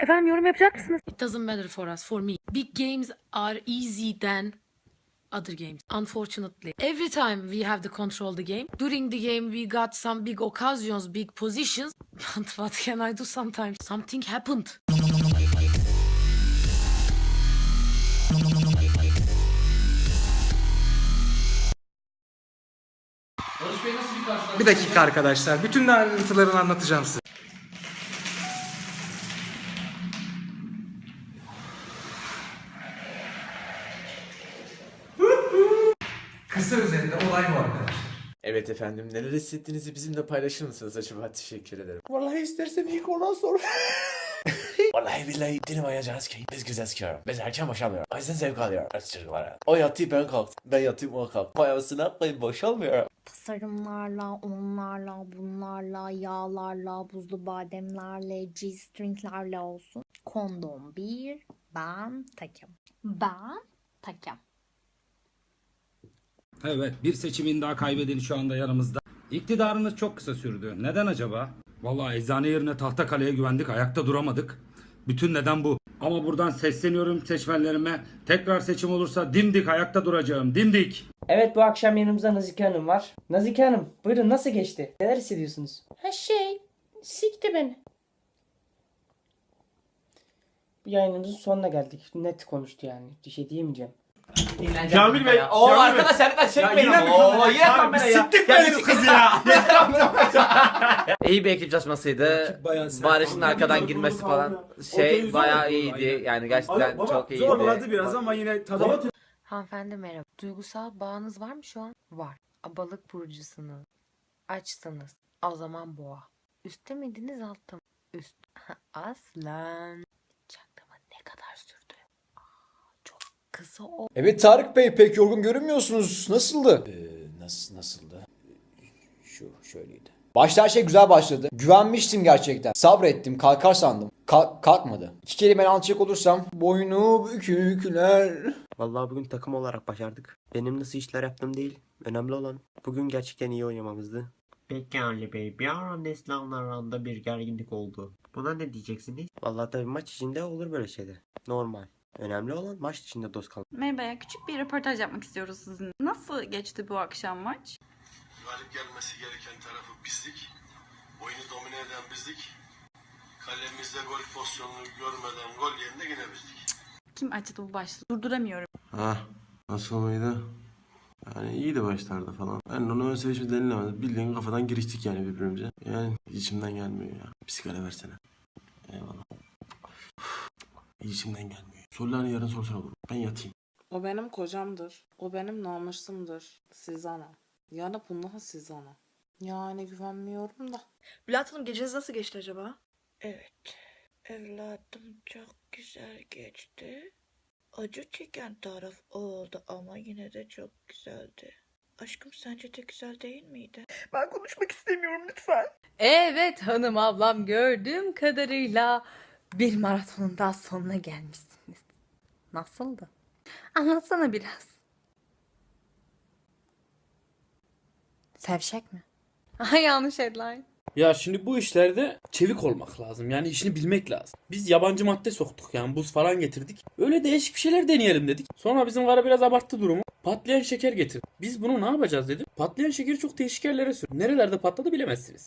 Efendim yorum yapacak mısınız? It doesn't matter for us, for me. Big games are easy than other games. Unfortunately, every time we have to control the game, during the game we got some big occasions, big positions. But what can I do sometimes? Something happened. Bir dakika arkadaşlar. Bütün ayrıntılarını anlatacağım size. Kısa üzerinde olay bu arkadaşlar. Evet efendim neler hissettiğinizi bizimle paylaşır mısınız acaba? Teşekkür ederim. Vallahi istersen ilk ondan sonra. Vallahi billahi dilim ayacağız ki biz güzel sıkıyorum. Biz erken boşalmıyor. O yüzden zevk alıyorum. Öz çocuklara. O yattı ben kalktım. Ben yatayım o kalktı. Mayasına koyayım boşalmıyor. tasarımlarla, onlarla, bunlarla, yağlarla, buzlu bademlerle, G-stringlerle olsun. Kondom bir, ben takım. Ben takım. Evet, bir seçimin daha kaybedeni şu anda yanımızda. İktidarınız çok kısa sürdü. Neden acaba? Vallahi eczane yerine tahta kaleye güvendik, ayakta duramadık. Bütün neden bu. Ama buradan sesleniyorum seçmenlerime. Tekrar seçim olursa dimdik ayakta duracağım, dimdik. Evet bu akşam yanımızda Nazike Hanım var. Nazike Hanım buyurun nasıl geçti? Neler hissediyorsunuz? Ha şey, sikti beni. Yayınımızın sonuna geldik. Net konuştu yani. Bir şey diyemeyeceğim. Kamil Bey. Oo Kamil Bey. arkadaşlar dikkat çekmeyin yine mi ama. Oo kamera? yine kamera ya. siktir Ya beni kız ya. İyi bir ekip çalışmasıydı. Barış'ın arkadan girmesi falan şey bayağı iyiydi. Yani gerçekten çok iyiydi. Zorladı biraz ama yine tadı. Hanımefendi merhaba. Duygusal bağınız var mı şu an? Var. A, Balık burcusunuz. Açsınız. O zaman boğa. Üstte miydiniz altta mı? Üst. Aslan. Çaktırma ne kadar sürdü? Aa, çok kısa o. Evet Tarık Bey pek yorgun görünmüyorsunuz. Nasıldı? Ee, nasıl nasıldı? Şu şöyleydi. Başta her şey güzel başladı. Güvenmiştim gerçekten. Sabrettim kalkar sandım. Kalk- kalkmadı. İki kelimeyle anlatacak olursam boynu bükükler. Vallahi bugün takım olarak başardık. Benim nasıl işler yaptığım değil. Önemli olan bugün gerçekten iyi oynamamızdı. Peki Ali Bey, bir ara Neslihan'la aranda bir gerginlik oldu. Buna ne diyeceksiniz? Vallahi tabii maç içinde olur böyle şeyler. Normal. Önemli olan maç içinde dost kalmak. Merhaba, küçük bir röportaj yapmak istiyoruz sizin. Nasıl geçti bu akşam maç? Galip gelmesi gereken tarafı bizdik. Oyunu domine eden bizdik. Kalemizde gol pozisyonunu görmeden gol yerinde yine bizdik. Kim açtı bu başlığı? Durduramıyorum. Ha, nasıl mıydı? Yani iyiydi başlarda falan. Ben onu ön sevişme denilemez. Bildiğin kafadan giriştik yani birbirimize. Yani içimden gelmiyor ya. Bir sigara versene. Eyvallah. İçimden gelmiyor. Sorularını yarın sorsana olur. Ben yatayım. O benim kocamdır. O benim namusumdur. Siz ana. Yani bundan siz ana. Yani güvenmiyorum da. Bülent Hanım geceniz nasıl geçti acaba? Evet. Evladım çok güzel geçti. Acı çeken taraf o oldu ama yine de çok güzeldi. Aşkım sence de güzel değil miydi? Ben konuşmak istemiyorum lütfen. Evet hanım ablam gördüğüm kadarıyla bir maratonun daha sonuna gelmişsiniz. Nasıldı? Anlatsana biraz. Sevşek mi? Ay yanlış headline. Ya şimdi bu işlerde çevik olmak lazım. Yani işini bilmek lazım. Biz yabancı madde soktuk yani buz falan getirdik. Öyle değişik bir şeyler deneyelim dedik. Sonra bizim kara biraz abarttı durumu. Patlayan şeker getir. Biz bunu ne yapacağız dedim. Patlayan şekeri çok değişik yerlere sür. Nerelerde patladı bilemezsiniz.